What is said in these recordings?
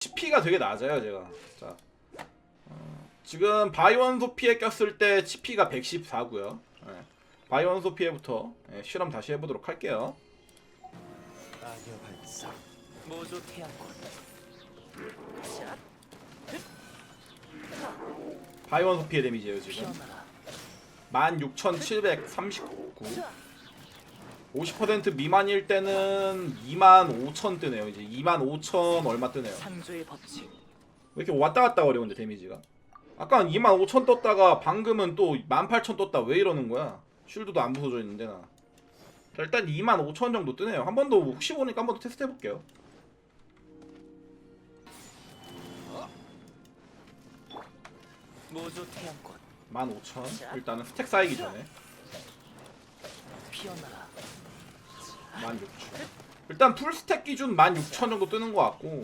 치피가 되게 낮아요 제가. 자 어, 지금 바이온 소피에 꼈을 때 치피가 114고요. 예. 바이온 소피에부터 예, 실험 다시 해보도록 할게요. 악여 발사 모조 태양권 바이온 소피의 데미지예요 지금. 피어나라. 16,739 50% 미만일 때는 25,000 뜨네요. 이제 25,000 얼마 뜨네요. 상조의 법칙. 왜 이렇게 왔다 갔다 거려 근데 데미지가? 아까는 25,000 떴다가 방금은 또18,000 떴다. 왜 이러는 거야? 쉴드도 안 부서져 있는데 나. 자, 일단 25,000 정도 뜨네요. 한 번 더 혹시 모르니까 한 번 더 테스트 해볼게요. 모조 태양권 15,000 일단은 스택 쌓이기 전에. 피어나라 16,000 일단 풀스택 기준 16,000 정도 뜨는 것 같고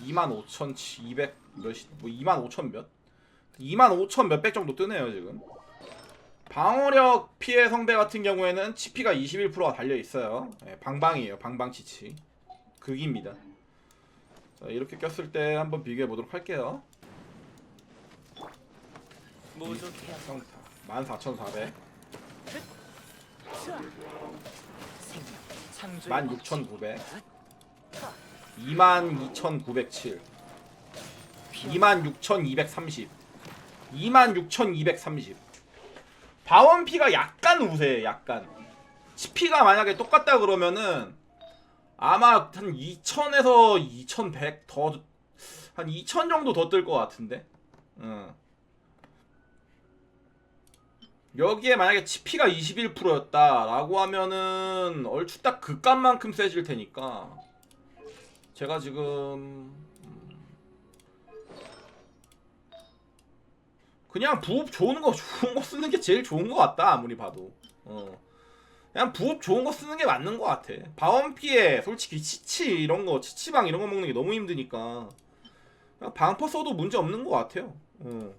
25,200 몇이 뭐 25,000 몇? 25,000 몇백 정도 뜨네요 지금. 방어력 피해 성배 같은 경우에는 치피가 21%가 달려 있어요. 예, 방방이에요. 방방 치치. 극입니다. 자, 이렇게 꼈을 때 한번 비교해 보도록 할게요. 모조 태양권 성타. 14,400 생명 창조의 법칙 16,900 22,907 26,230 26,230 바원피가 약간 우세해 약간. 치피가 만약에 똑같다 그러면은 아마 한 2,000에서 2,100 더 한 2,000 정도 더 뜰 것 같은데? 응. 여기에 만약에 치피가 21%였다라고 하면은 얼추 딱 그 값만큼 세질 테니까. 제가 지금 음, 그냥 부업 좋은 거 좋은 거 쓰는 게 제일 좋은 것 같다 아무리 봐도. 어. 그냥 부업 좋은 거 쓰는 게 맞는 것 같아. 바원피에 솔직히 치치 이런 거 치치방 이런 거 먹는 게 너무 힘드니까. 그냥 방퍼 써도 문제 없는 것 같아요. 어.